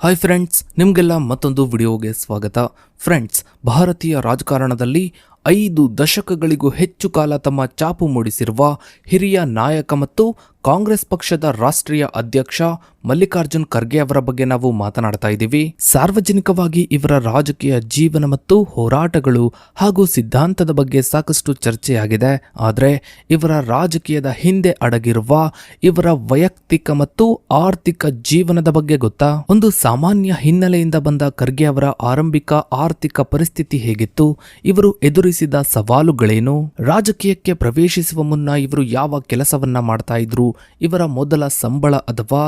Hi friends ನಿಮಗೆಲ್ಲ ಮತ್ತೊಂದು ವಿಡಿಯೋಗೆ ಸ್ವಾಗತ. ಫ್ರೆಂಡ್ಸ್ ಭಾರತೀಯ ರಾಜಕಾರಣದಲ್ಲಿ ಐದು ದಶಕಗಳಿಗೂ ಹೆಚ್ಚು ಕಾಲ ತಮ್ಮ ಚಾಪು ಮೂಡಿಸಿರುವ ಹಿರಿಯ ನಾಯಕ ಮತ್ತು ಕಾಂಗ್ರೆಸ್ ಪಕ್ಷದ ರಾಷ್ಟ್ರೀಯ ಅಧ್ಯಕ್ಷ ಮಲ್ಲಿಕಾರ್ಜುನ್ ಖರ್ಗೆ ಅವರ ಬಗ್ಗೆ ನಾವು ಮಾತನಾಡ್ತಾ ಇದ್ದೀವಿ. ಸಾರ್ವಜನಿಕವಾಗಿ ಇವರ ರಾಜಕೀಯ ಜೀವನ ಮತ್ತು ಹೋರಾಟಗಳು ಹಾಗೂ ಸಿದ್ಧಾಂತದ ಬಗ್ಗೆ ಸಾಕಷ್ಟು ಚರ್ಚೆಯಾಗಿದೆ. ಆದರೆ ಇವರ ರಾಜಕೀಯದ ಹಿಂದೆ ಅಡಗಿರುವ ಇವರ ವೈಯಕ್ತಿಕ ಮತ್ತು ಆರ್ಥಿಕ ಜೀವನದ ಬಗ್ಗೆ ಗೊತ್ತಾ? ಒಂದು ಸಾಮಾನ್ಯ ಹಿನ್ನೆಲೆಯಿಂದ ಬಂದ ಖರ್ಗೆ ಅವರ ಆರಂಭಿಕ ಆರ್ಥಿಕ ಪರಿಸ್ಥಿತಿ ಹೇಗಿತ್ತು? ಇವರು ಎದುರಿಸಿದ ಸವಾಲುಗಳೇನು? ರಾಜಕೀಯಕ್ಕೆ ಪ್ರವೇಶಿಸುವ ಮುನ್ನ ಇವರು ಯಾವ ಕೆಲಸವನ್ನ ಮಾಡ್ತಾ ಇದ್ರು? ಇವರ ಮೊದಲ ಸಂಬಳ ಅಥವಾ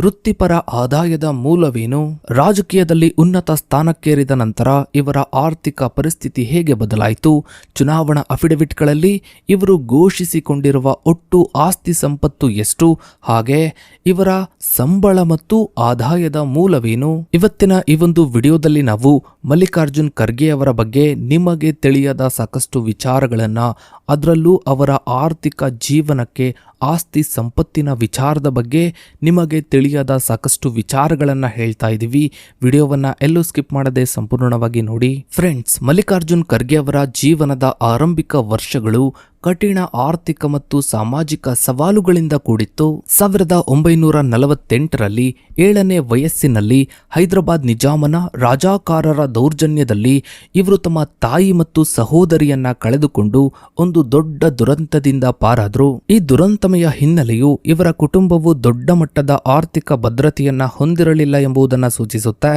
ವೃತ್ತಿಪರ ಆದಾಯದ ಮೂಲವೇನು? ರಾಜಕೀಯದಲ್ಲಿ ಉನ್ನತ ಸ್ಥಾನಕ್ಕೇರಿದ ನಂತರ ಇವರ ಆರ್ಥಿಕ ಪರಿಸ್ಥಿತಿ ಹೇಗೆ ಬದಲಾಯಿತು? ಚುನಾವಣಾ ಅಫಿಡವಿಟ್ಗಳಲ್ಲಿ ಇವರು ಘೋಷಿಸಿಕೊಂಡಿರುವ ಒಟ್ಟು ಆಸ್ತಿ ಸಂಪತ್ತು ಎಷ್ಟು? ಹಾಗೆ ಇವರ ಸಂಬಳ ಮತ್ತು ಆದಾಯದ ಮೂಲವೇನು? ಇವತ್ತಿನ ಈ ಒಂದು ವಿಡಿಯೋದಲ್ಲಿ ನಾವು ಮಲ್ಲಿಕಾರ್ಜುನ್ ಖರ್ಗೆ ಅವರ ಬಗ್ಗೆ ನಿಮಗೆ ತಿಳಿಯದ ಸಾಕಷ್ಟು ವಿಚಾರಗಳನ್ನು ಅದರಲ್ಲೂ ಅವರ ಆರ್ಥಿಕ ಜೀವನಕ್ಕೆ ಆಸ್ತಿ ಸಂಪತ್ತಿನ ವಿಚಾರದ ಬಗ್ಗೆ ನಿಮಗೆ ತಿಳಿಯದ ಸಾಕಷ್ಟು ವಿಚಾರಗಳನ್ನು ಹೇಳ್ತಾ ಇದ್ದೀವಿ ವಿಡಿಯೋವನ್ನು ಎಲ್ಲೂ ಸ್ಕಿಪ್ ಮಾಡದೆ ಸಂಪೂರ್ಣವಾಗಿ ನೋಡಿ. ಫ್ರೆಂಡ್ಸ್ ಮಲ್ಲಿಕಾರ್ಜುನ್ ಖರ್ಗೆ ಅವರ ಜೀವನದ ಆರಂಭಿಕ ವರ್ಷಗಳು ಕಠಿಣ ಆರ್ಥಿಕ ಮತ್ತು ಸಾಮಾಜಿಕ ಸವಾಲುಗಳಿಂದ ಕೂಡಿತ್ತು. ಸಾವಿರದ ಒಂಬೈನೂರ ನಲವತ್ತೆಂಟರಲ್ಲಿ ಏಳನೇ ವಯಸ್ಸಿನಲ್ಲಿ ಹೈದರಾಬಾದ್ ನಿಜಾಮನ ರಾಜಾಕಾರರ ದೌರ್ಜನ್ಯದಲ್ಲಿ ಇವರು ತಮ್ಮ ತಾಯಿ ಮತ್ತು ಸಹೋದರಿಯನ್ನ ಕಳೆದುಕೊಂಡು ಒಂದು ದೊಡ್ಡ ದುರಂತದಿಂದ ಪಾರಾದ್ರು. ಈ ದುರಂತಮಯ ಹಿನ್ನೆಲೆಯು ಇವರ ಕುಟುಂಬವು ದೊಡ್ಡ ಮಟ್ಟದ ಆರ್ಥಿಕ ಭದ್ರತೆಯನ್ನ ಹೊಂದಿರಲಿಲ್ಲ ಎಂಬುದನ್ನು ಸೂಚಿಸುತ್ತೆ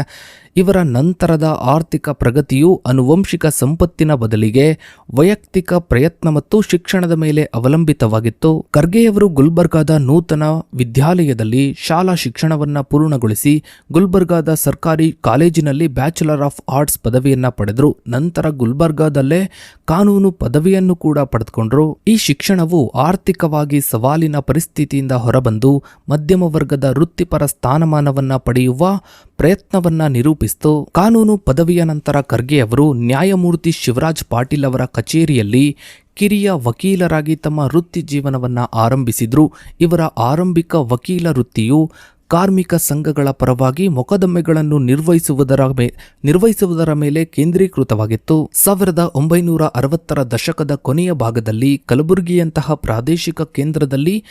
ಇವರ ನಂತರದ ಆರ್ಥಿಕ ಪ್ರಗತಿಯು ಅನುವಂಶಿಕ ಸಂಪತ್ತಿನ ಬದಲಿಗೆ ವೈಯಕ್ತಿಕ ಪ್ರಯತ್ನ ಮತ್ತು ಶಿಕ್ಷಣದ ಮೇಲೆ ಅವಲಂಬಿತವಾಗಿತ್ತು. ಖರ್ಗೆಯವರು ಗುಲ್ಬರ್ಗಾದ ನೂತನ ವಿದ್ಯಾಲಯದಲ್ಲಿ ಶಾಲಾ ಶಿಕ್ಷಣವನ್ನು ಪೂರ್ಣಗೊಳಿಸಿ ಗುಲ್ಬರ್ಗಾದ ಸರ್ಕಾರಿ ಕಾಲೇಜಿನಲ್ಲಿ ಬ್ಯಾಚುಲರ್ ಆಫ್ ಆರ್ಟ್ಸ್ ಪದವಿಯನ್ನು ಪಡೆದರು. ನಂತರ ಗುಲ್ಬರ್ಗಾದಲ್ಲೇ ಕಾನೂನು ಪದವಿಯನ್ನು ಕೂಡ ಪಡೆದುಕೊಂಡರು. ಈ ಶಿಕ್ಷಣವು ಆರ್ಥಿಕವಾಗಿ ಸವಾಲಿನ ಪರಿಸ್ಥಿತಿಯಿಂದ ಹೊರಬಂದು ಮಧ್ಯಮ ವರ್ಗದ ವೃತ್ತಿಪರ ಸ್ಥಾನಮಾನವನ್ನು ಪಡೆಯುವ ಪ್ರಯತ್ನವನ್ನ ನಿರೂಪಿಸಿತು. ಕಾನೂನು ಪದವಿಯ ನಂತರ ಖರ್ಗೆ ಅವರು ನ್ಯಾಯಮೂರ್ತಿ ಶಿವರಾಜ್ ಪಾಟೀಲ್ ಅವರ ಕಚೇರಿಯಲ್ಲಿ ಕಿರಿಯ ವಕೀಲರಾಗಿ ತಮ್ಮ ವೃತ್ತಿ ಜೀವನವನ್ನ ಆರಂಭಿಸಿದ್ರು. ಇವರ ಆರಂಭಿಕ ವಕೀಲ ವೃತ್ತಿಯು ಕಾರ್ಮಿಕ ಸಂಘಗಳ ಪರವಾಗಿ ಮೊಕದ್ದಮೆಗಳನ್ನು ನಿರ್ವಹಿಸುವುದರ ಮೇ, ನಿರ್ವಹಿಸುವುದರ ಮೇಲೆ ಕೇಂದ್ರೀಕೃತವಾಗಿತ್ತು. ಸಾವಿರದ ಒಂಬೈನೂರ ಅರವತ್ತರ ದಶಕದ ಕೊನೆಯ ಭಾಗದಲ್ಲಿ ಕಲಬುರಗಿಯಂತಹ ಪ್ರಾದೇಶಿಕ ಕೇಂದ್ರದಲ್ಲಿ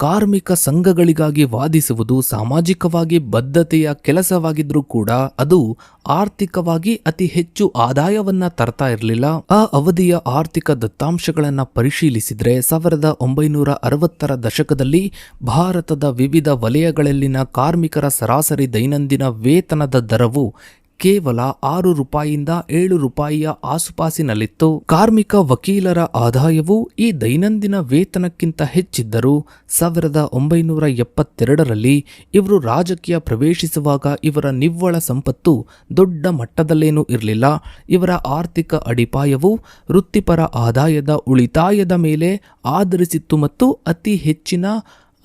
ಕಾರ್ಮಿಕ ಸಂಘಗಳಿಗಾಗಿ ವಾದಿಸುವುದು ಸಾಮಾಜಿಕವಾಗಿ ಬದ್ಧತೆಯ ಕೆಲಸವಾಗಿದ್ರೂ ಕೂಡ ಅದು ಆರ್ಥಿಕವಾಗಿ ಅತಿ ಹೆಚ್ಚು ಆದಾಯವನ್ನ ತರ್ತಾ ಇರಲಿಲ್ಲ. ಆ ಅವಧಿಯ ಆರ್ಥಿಕ ದತ್ತಾಂಶಗಳನ್ನು ಪರಿಶೀಲಿಸಿದ್ರೆ ಸಾವಿರದ ಒಂಬೈನೂರ ಅರವತ್ತರ ದಶಕದಲ್ಲಿ ಭಾರತದ ವಿವಿಧ ವಲಯಗಳಲ್ಲಿನ ಕಾರ್ಮಿಕರ ಸರಾಸರಿ ದೈನಂದಿನ ವೇತನದ ದರವು ಕೇವಲ ಆರು ರೂಪಾಯಿಯಿಂದ ಏಳು ರೂಪಾಯಿಯ ಆಸುಪಾಸಿನಲ್ಲಿತ್ತು. ಕಾರ್ಮಿಕ ವಕೀಲರ ಆದಾಯವು ಈ ದೈನಂದಿನ ವೇತನಕ್ಕಿಂತ ಹೆಚ್ಚಿದ್ದರೂ ಸಾವಿರದ ಒಂಬೈನೂರ ಎಪ್ಪತ್ತೆರಡರಲ್ಲಿ ಇವರು ರಾಜಕೀಯ ಪ್ರವೇಶಿಸುವಾಗ ಇವರ ನಿವ್ವಳ ಸಂಪತ್ತು ದೊಡ್ಡ ಮಟ್ಟದಲ್ಲೇನೂ ಇರಲಿಲ್ಲ. ಇವರ ಆರ್ಥಿಕ ಅಡಿಪಾಯವು ವೃತ್ತಿಪರ ಆದಾಯದ ಉಳಿತಾಯದ ಮೇಲೆ ಆಧರಿಸಿತ್ತು ಮತ್ತು ಅತಿ ಹೆಚ್ಚಿನ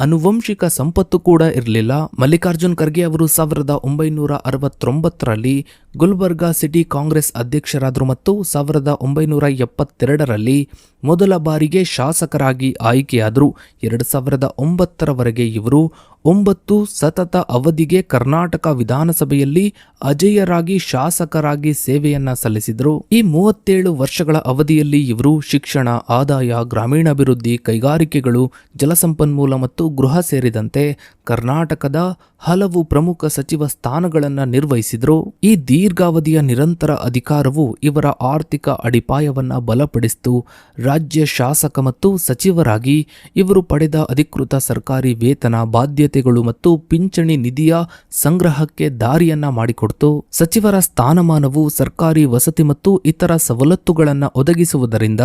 ಅನುವಂಶಿಕ ಸಂಪತ್ತು ಕೂಡ ಇರಲಿಲ್ಲ. ಮಲ್ಲಿಕಾರ್ಜುನ್ ಖರ್ಗೆ ಅವರು ಸಾವಿರದ ಒಂಬೈನೂರ ಅರವತ್ತೊಂಬತ್ತರಲ್ಲಿ ಗುಲ್ಬರ್ಗಾ ಸಿಟಿ ಕಾಂಗ್ರೆಸ್ ಅಧ್ಯಕ್ಷರಾದರು ಮತ್ತು ಸಾವಿರದ ಒಂಬೈನೂರ ಎಪ್ಪತ್ತೆರಡರಲ್ಲಿ ಮೊದಲ ಬಾರಿಗೆ ಶಾಸಕರಾಗಿ ಆಯ್ಕೆಯಾದರು. ಎರಡು ಸಾವಿರದ ಒಂಬತ್ತರವರೆಗೆ ಇವರು ಒಂಬತ್ತು ಸತತ ಅವಧಿಗೆ ಕರ್ನಾಟಕ ವಿಧಾನಸಭೆಯಲ್ಲಿ ಅಜೇಯರಾಗಿ ಶಾಸಕರಾಗಿ ಸೇವೆಯನ್ನ ಸಲ್ಲಿಸಿದರು. ಈ ಮೂವತ್ತೇಳು ವರ್ಷಗಳ ಅವಧಿಯಲ್ಲಿ ಇವರು ಶಿಕ್ಷಣ, ಆದಾಯ, ಗ್ರಾಮೀಣಾಭಿವೃದ್ಧಿ, ಕೈಗಾರಿಕೆಗಳು, ಜಲಸಂಪನ್ಮೂಲ ಮತ್ತು ಗೃಹ ಸೇರಿದಂತೆ ಕರ್ನಾಟಕದ ಹಲವು ಪ್ರಮುಖ ಸಚಿವ ಸ್ಥಾನಗಳನ್ನು ನಿರ್ವಹಿಸಿದರು. ಈ ದೀರ್ಘಾವಧಿಯ ನಿರಂತರ ಅಧಿಕಾರವು ಇವರ ಆರ್ಥಿಕ ಅಡಿಪಾಯವನ್ನು ಬಲಪಡಿಸಿತು. ರಾಜ್ಯ ಶಾಸಕ ಮತ್ತು ಸಚಿವರಾಗಿ ಇವರು ಪಡೆದ ಅಧಿಕೃತ ಸರ್ಕಾರಿ ವೇತನ, ಬಾಧ್ಯತೆಗಳು ಮತ್ತು ಪಿಂಚಣಿ ನಿಧಿಯ ಸಂಗ್ರಹಕ್ಕೆ ದಾರಿಯನ್ನ ಮಾಡಿಕೊಡ್ತು. ಸಚಿವರ ಸ್ಥಾನಮಾನವು ಸರ್ಕಾರಿ ವಸತಿ ಮತ್ತು ಇತರ ಸವಲತ್ತುಗಳನ್ನು ಒದಗಿಸುವುದರಿಂದ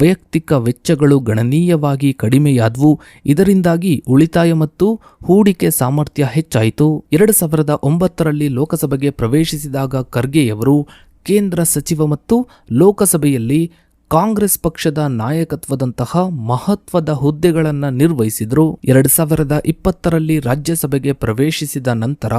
ವೈಯಕ್ತಿಕ ವೆಚ್ಚಗಳು ಗಣನೀಯವಾಗಿ ಕಡಿಮೆಯಾದವು. ಇದರಿಂದಾಗಿ ಉಳಿತಾಯ ಮತ್ತು ಹೂಡಿಕೆ ಸಾಮರ್ಥ್ಯ ಹೆಚ್ಚಾಯಿತು. ಎರಡು ಸಾವಿರದ ಒಂಬತ್ತರಲ್ಲಿ ಲೋಕಸಭೆಗೆ ಪ್ರವೇಶಿಸಿದಾಗ ಖರ್ಗೆಯವರು ಕೇಂದ್ರ ಸಚಿವ ಮತ್ತು ಲೋಕಸಭೆಯಲ್ಲಿ ಕಾಂಗ್ರೆಸ್ ಪಕ್ಷದ ನಾಯಕತ್ವದಂತಹ ಮಹತ್ವದ ಹುದ್ದೆಗಳನ್ನು ನಿರ್ವಹಿಸಿದರು. ಎರಡು ಸಾವಿರದ ಇಪ್ಪತ್ತರಲ್ಲಿ ರಾಜ್ಯಸಭೆಗೆ ಪ್ರವೇಶಿಸಿದ ನಂತರ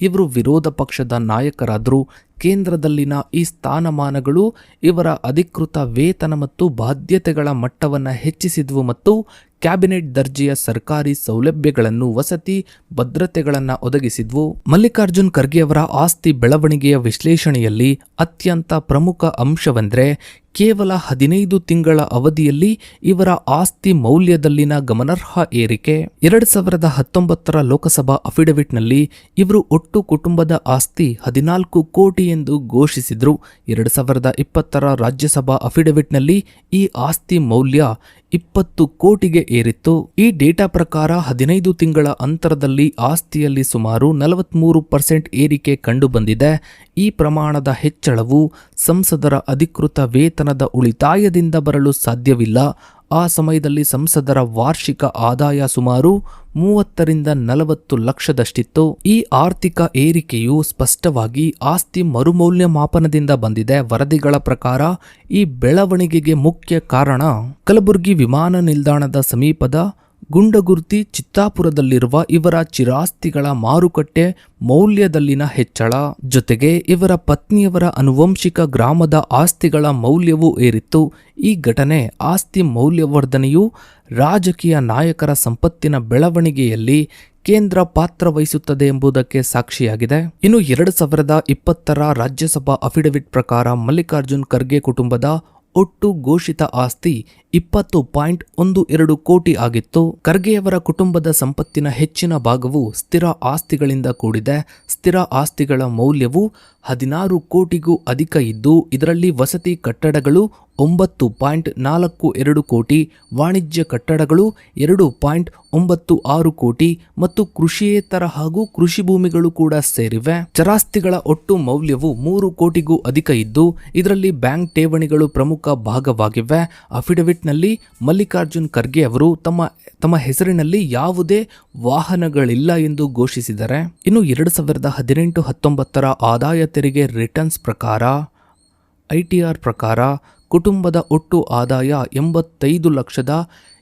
ಇವರು ವಿರೋಧ ಪಕ್ಷದ ನಾಯಕರಾದರು. ಕೇಂದ್ರದಲ್ಲಿನ ಈ ಸ್ಥಾನಮಾನಗಳು ಇವರ ಅಧಿಕೃತ ವೇತನ ಮತ್ತು ಬಾಧ್ಯತೆಗಳ ಮಟ್ಟವನ್ನು ಹೆಚ್ಚಿಸಿದ್ವು ಮತ್ತು ಕ್ಯಾಬಿನೆಟ್ ದರ್ಜೆಯ ಸರ್ಕಾರಿ ಸೌಲಭ್ಯಗಳನ್ನು ವಸತಿ ಭದ್ರತೆಗಳನ್ನು ಒದಗಿಸಿದ್ವು. ಮಲ್ಲಿಕಾರ್ಜುನ್ ಖರ್ಗೆಯವರ ಆಸ್ತಿ ಬೆಳವಣಿಗೆಯ ವಿಶ್ಲೇಷಣೆಯಲ್ಲಿ ಅತ್ಯಂತ ಪ್ರಮುಖ ಅಂಶವೆಂದರೆ ಕೇವಲ ಹದಿನೈದು ತಿಂಗಳ ಅವಧಿಯಲ್ಲಿ ಇವರ ಆಸ್ತಿ ಮೌಲ್ಯದಲ್ಲಿನ ಗಮನಾರ್ಹ ಏರಿಕೆ. ಎರಡು ಸಾವಿರದ ಹತ್ತೊಂಬತ್ತರ ಲೋಕಸಭಾ ಅಫಿಡವಿಟ್ನಲ್ಲಿ ಇವರು ಒಟ್ಟು ಕುಟುಂಬದ ಆಸ್ತಿ ಹದಿನಾಲ್ಕು ಕೋಟಿ ಎಂದು ಘೋಷಿಸಿದ್ರು. ಎರಡು ಸಾವಿರದ ಇಪ್ಪತ್ತರ ರಾಜ್ಯಸಭಾ ಅಫಿಡವಿಟ್ನಲ್ಲಿ ಈ ಆಸ್ತಿ ಮೌಲ್ಯ ಇಪ್ಪತ್ತು ಕೋಟಿಗೆ ಏರಿತ್ತು. ಈ ಡೇಟಾ ಪ್ರಕಾರ ಹದಿನೈದು ತಿಂಗಳ ಅಂತರದಲ್ಲಿ ಆಸ್ತಿಯಲ್ಲಿ ಸುಮಾರು ನಲವತ್ಮೂರು ಪರ್ಸೆಂಟ್ ಏರಿಕೆ ಕಂಡುಬಂದಿದೆ. ಈ ಪ್ರಮಾಣದ ಹೆಚ್ಚಳವು ಸಂಸದರ ಅಧಿಕೃತ ವೇತನದ ಉಳಿತಾಯದಿಂದ ಬರಲು ಸಾಧ್ಯವಿಲ್ಲ. ಆ ಸಮಯದಲ್ಲಿ ಸಂಸದರ ವಾರ್ಷಿಕ ಆದಾಯ ಸುಮಾರು ಮೂವತ್ತರಿಂದ ನಲವತ್ತು ಲಕ್ಷದಷ್ಟಿತ್ತು. ಈ ಆರ್ಥಿಕ ಏರಿಕೆಯು ಸ್ಪಷ್ಟವಾಗಿ ಆಸ್ತಿ ಮರುಮೌಲ್ಯಮಾಪನದಿಂದ ಬಂದಿದೆ. ವರದಿಗಳ ಪ್ರಕಾರ ಈ ಬೆಳವಣಿಗೆಗೆ ಮುಖ್ಯ ಕಾರಣ ಕಲಬುರಗಿ ವಿಮಾನ ನಿಲ್ದಾಣದ ಸಮೀಪದ ಗುಂಡಗುರ್ತಿ ಚಿತ್ತಾಪುರದಲ್ಲಿರುವ ಇವರ ಚಿರಾಸ್ತಿಗಳ ಮಾರುಕಟ್ಟೆ ಮೌಲ್ಯದಲ್ಲಿನ ಹೆಚ್ಚಳ. ಜೊತೆಗೆ ಇವರ ಪತ್ನಿಯವರ ಅನುವಂಶಿಕ ಗ್ರಾಮದ ಆಸ್ತಿಗಳ ಮೌಲ್ಯವೂ ಏರಿತ್ತು. ಈ ಘಟನೆ ಆಸ್ತಿ ಮೌಲ್ಯವರ್ಧನೆಯು ರಾಜಕೀಯ ನಾಯಕರ ಸಂಪತ್ತಿನ ಬೆಳವಣಿಗೆಯಲ್ಲಿ ಕೇಂದ್ರ ಪಾತ್ರ ವಹಿಸುತ್ತದೆ ಎಂಬುದಕ್ಕೆ ಸಾಕ್ಷಿಯಾಗಿದೆ. ಇನ್ನು ಎರಡು ಸಾವಿರದ ಇಪ್ಪತ್ತರ ರಾಜ್ಯಸಭಾ ಅಫಿಡವಿಟ್ ಪ್ರಕಾರ ಮಲ್ಲಿಕಾರ್ಜುನ್ ಖರ್ಗೆ ಕುಟುಂಬದ ಒಟ್ಟು ಘೋಷಿತ ಆಸ್ತಿ ಇಪ್ಪತ್ತು ಪಾಯಿಂಟ್ ಒಂದು ಎರಡು ಕೋಟಿ ಆಗಿತ್ತು. ಖರ್ಗೆಯವರ ಕುಟುಂಬದ ಸಂಪತ್ತಿನ ಹೆಚ್ಚಿನ ಭಾಗವು ಸ್ಥಿರ ಆಸ್ತಿಗಳಿಂದ ಕೂಡಿದೆ. ಸ್ಥಿರ ಆಸ್ತಿಗಳ ಮೌಲ್ಯವು ಹದಿನಾರು ಕೋಟಿಗೂ ಅಧಿಕ ಇದ್ದು, ಇದರಲ್ಲಿ ವಸತಿ ಕಟ್ಟಡಗಳು ಒಂಬತ್ತು ಪಾಯಿಂಟ್ ನಾಲ್ಕು ಎರಡು ಕೋಟಿ, ವಾಣಿಜ್ಯ ಕಟ್ಟಡಗಳು ಎರಡು ಪಾಯಿಂಟ್ ಒಂಬತ್ತು ಆರು ಕೋಟಿ ಮತ್ತು ಕೃಷಿಯೇತರ ಹಾಗೂ ಕೃಷಿ ಭೂಮಿಗಳು ಕೂಡ ಸೇರಿವೆ. ಚರಾಸ್ತಿಗಳ ಒಟ್ಟು ಮೌಲ್ಯವು ಮೂರು ಕೋಟಿಗೂ ಅಧಿಕ ಇದ್ದು, ಇದರಲ್ಲಿ ಬ್ಯಾಂಕ್ ಠೇವಣಿಗಳು ಪ್ರಮುಖ ಭಾಗವಾಗಿವೆ. ಅಫಿಡವಿಟ್ನಲ್ಲಿ ಮಲ್ಲಿಕಾರ್ಜುನ್ ಖರ್ಗೆ ಅವರು ತಮ್ಮ ತಮ್ಮ ಹೆಸರಿನಲ್ಲಿ ಯಾವುದೇ ವಾಹನಗಳಿಲ್ಲ ಎಂದು ಘೋಷಿಸಿದ್ದಾರೆ ಇನ್ನು ಎರಡು ಸಾವಿರದ ಹದಿನೆಂಟು ಹತ್ತೊಂಬತ್ತರ ಆದಾಯ ತೆರಿಗೆ ರಿಟರ್ನ್ಸ್ ಪ್ರಕಾರ ಐಟಿಆರ್ ಪ್ರಕಾರ ಕುಟುಂಬದ ಒಟ್ಟು ಆದಾಯ ಎಂಬತ್ತೈದು ಲಕ್ಷದ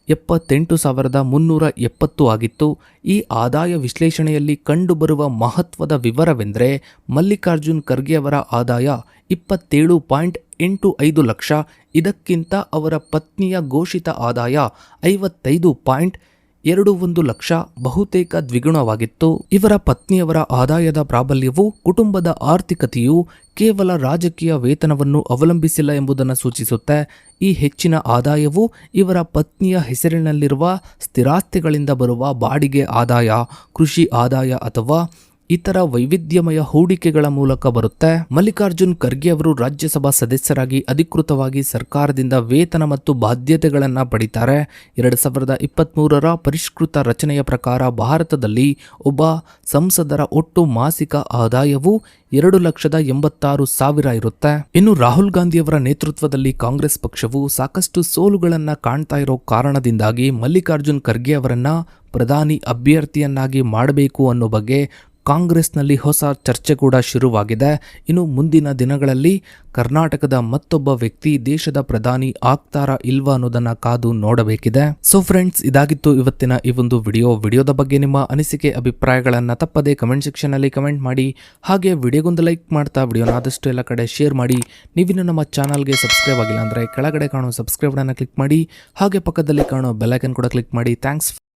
ಎಪ್ಪತ್ತೆಂಟು ಸಾವಿರದ ಮುನ್ನೂರ ಎಪ್ಪತ್ತು ಆಗಿತ್ತು. ಈ ಆದಾಯ ವಿಶ್ಲೇಷಣೆಯಲ್ಲಿ ಕಂಡುಬರುವ ಮಹತ್ವದ ವಿವರವೆಂದರೆ ಮಲ್ಲಿಕಾರ್ಜುನ್ ಖರ್ಗೆಯವರ ಆದಾಯ ಇಪ್ಪತ್ತೇಳು ಪಾಯಿಂಟ್ ಎಂಟು ಐದು ಲಕ್ಷ. ಇದಕ್ಕಿಂತ ಅವರ ಪತ್ನಿಯ ಘೋಷಿತ ಆದಾಯ ಐವತ್ತೈದು ಪಾಯಿಂಟ್ ಎರಡು ಒಂದು ಲಕ್ಷ ಬಹುತೇಕ ದ್ವಿಗುಣವಾಗಿತ್ತು. ಇವರ ಪತ್ನಿಯವರ ಆದಾಯದ ಪ್ರಾಬಲ್ಯವು ಕುಟುಂಬದ ಆರ್ಥಿಕತೆಯು ಕೇವಲ ರಾಜಕೀಯ ವೇತನವನ್ನು ಅವಲಂಬಿಸಿಲ್ಲ ಎಂಬುದನ್ನು ಸೂಚಿಸುತ್ತೆ. ಈ ಹೆಚ್ಚಿನ ಆದಾಯವು ಇವರ ಪತ್ನಿಯ ಹೆಸರಿನಲ್ಲಿರುವ ಸ್ಥಿರಾಸ್ತಿಗಳಿಂದ ಬರುವ ಬಾಡಿಗೆ ಆದಾಯ, ಕೃಷಿ ಆದಾಯ ಅಥವಾ ಇತರ ವೈವಿಧ್ಯಮಯ ಹೂಡಿಕೆಗಳ ಮೂಲಕ ಬರುತ್ತೆ. ಮಲ್ಲಿಕಾರ್ಜುನ್ ಖರ್ಗೆ ಅವರು ರಾಜ್ಯಸಭಾ ಸದಸ್ಯರಾಗಿ ಅಧಿಕೃತವಾಗಿ ಸರ್ಕಾರದಿಂದ ವೇತನ ಮತ್ತು ಬಾಧ್ಯತೆಗಳನ್ನು ಪಡಿತಾರೆ. ಎರಡು ಸಾವಿರದ ಇಪ್ಪತ್ತ್ಮೂರರ ಪರಿಷ್ಕೃತ ರಚನೆಯ ಪ್ರಕಾರ ಭಾರತದಲ್ಲಿ ಒಬ್ಬ ಸಂಸದರ ಒಟ್ಟು ಮಾಸಿಕ ಆದಾಯವು ಎರಡು ಲಕ್ಷದ ಎಂಬತ್ತಾರು ಸಾವಿರ ಇರುತ್ತೆ. ಇನ್ನು ರಾಹುಲ್ ಗಾಂಧಿಯವರ ನೇತೃತ್ವದಲ್ಲಿ ಕಾಂಗ್ರೆಸ್ ಪಕ್ಷವು ಸಾಕಷ್ಟು ಸೋಲುಗಳನ್ನು ಕಾಣ್ತಾ ಇರೋ ಕಾರಣದಿಂದಾಗಿ ಮಲ್ಲಿಕಾರ್ಜುನ್ ಖರ್ಗೆ ಅವರನ್ನ ಪ್ರಧಾನಿ ಅಭ್ಯರ್ಥಿಯನ್ನಾಗಿ ಮಾಡಬೇಕು ಅನ್ನೋ ಬಗ್ಗೆ ಕಾಂಗ್ರೆಸ್ನಲ್ಲಿ ಹೊಸ ಚರ್ಚೆ ಕೂಡ ಶುರುವಾಗಿದೆ. ಇನ್ನು ಮುಂದಿನ ದಿನಗಳಲ್ಲಿ ಕರ್ನಾಟಕದ ಮತ್ತೊಬ್ಬ ವ್ಯಕ್ತಿ ದೇಶದ ಪ್ರಧಾನಿ ಆಗ್ತಾರಾ ಇಲ್ವಾ ಅನ್ನೋದನ್ನ ಕಾದು ನೋಡಬೇಕಿದೆ. ಸೊ ಫ್ರೆಂಡ್ಸ್ ಇದಾಗಿತ್ತು ಇವತ್ತಿನ ಈ ಒಂದು ವಿಡಿಯೋ. ವಿಡಿಯೋದ ಬಗ್ಗೆ ನಿಮ್ಮ ಅನಿಸಿಕೆ, ಅಭಿಪ್ರಾಯಗಳನ್ನು ತಪ್ಪದೆ ಕಮೆಂಟ್ ಸೆಕ್ಷನ್ ಅಲ್ಲಿ ಕಮೆಂಟ್ ಮಾಡಿ. ಹಾಗೆ ವಿಡಿಯೋಗೊಂದು ಲೈಕ್ ಮಾಡ್ತಾ ವಿಡಿಯೋನ ಆದಷ್ಟು ಎಲ್ಲ ಕಡೆ ಶೇರ್ ಮಾಡಿ. ನೀವಿನ್ನು ನಮ್ಮ ಚಾನಲ್ಗೆ ಸಬ್ಸ್ಕ್ರೈಬ್ ಆಗಿಲ್ಲ ಅಂದರೆ ಕೆಳಗಡೆ ಕಾಣೋ ಸಬ್ಸ್ಕ್ರೈಬ್ ಅನ್ನು ಕ್ಲಿಕ್ ಮಾಡಿ. ಹಾಗೆ ಪಕ್ಕದಲ್ಲಿ ಕಾಣೋ ಬೆಲ್ಲೈಕನ್ ಕೂಡ ಕ್ಲಿಕ್ ಮಾಡಿ. ಥ್ಯಾಂಕ್ಸ್